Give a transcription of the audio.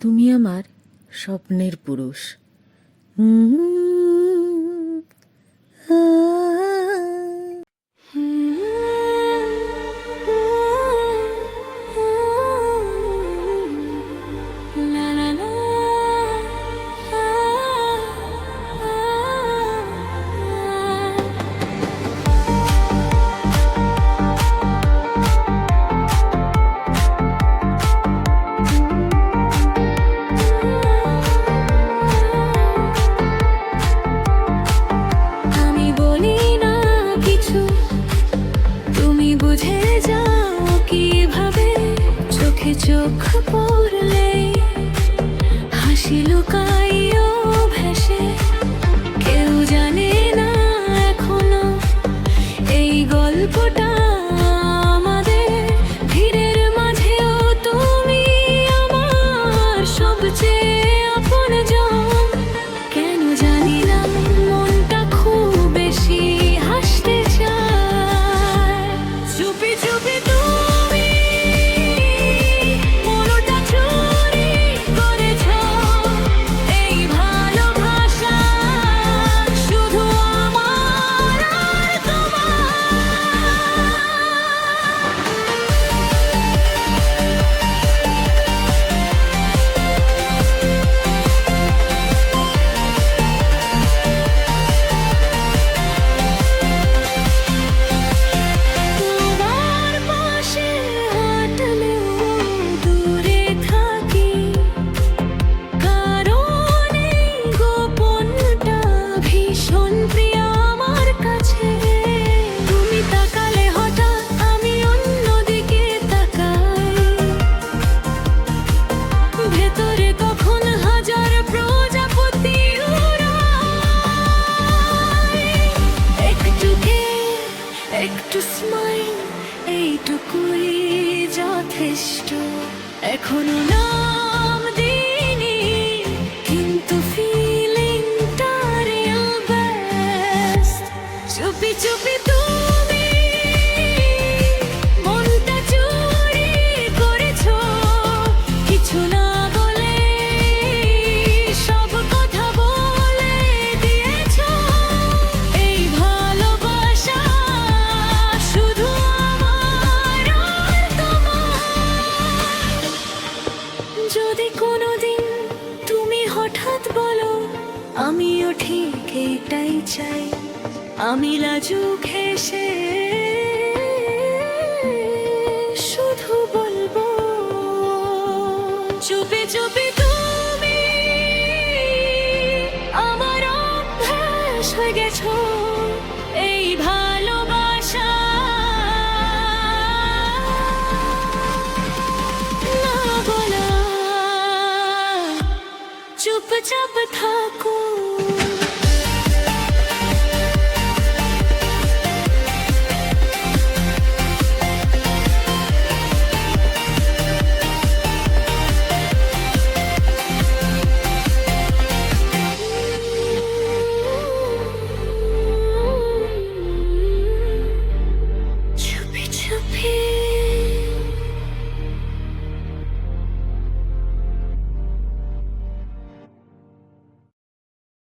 তুমি আমার স্বপ্নের পুরুষ। হুম, বুঝে যাও কীভাবে চোখে চোখ পড়লে হাসি লুকাইও ভেসে। কেউ জানে না এখনও এই গল্পটা একটু স্মাইল এইটুকুই যথেষ্ট। এখনও নাম যদি কোনোদিন তুমি হঠাৎ বলো, আমিও ঠিক এটাই চাই। আমি লাজুক হেসে শুধু বলব, চুপি চুপি তুমি আমার অভ্যাস হয়ে গেছো। 踏过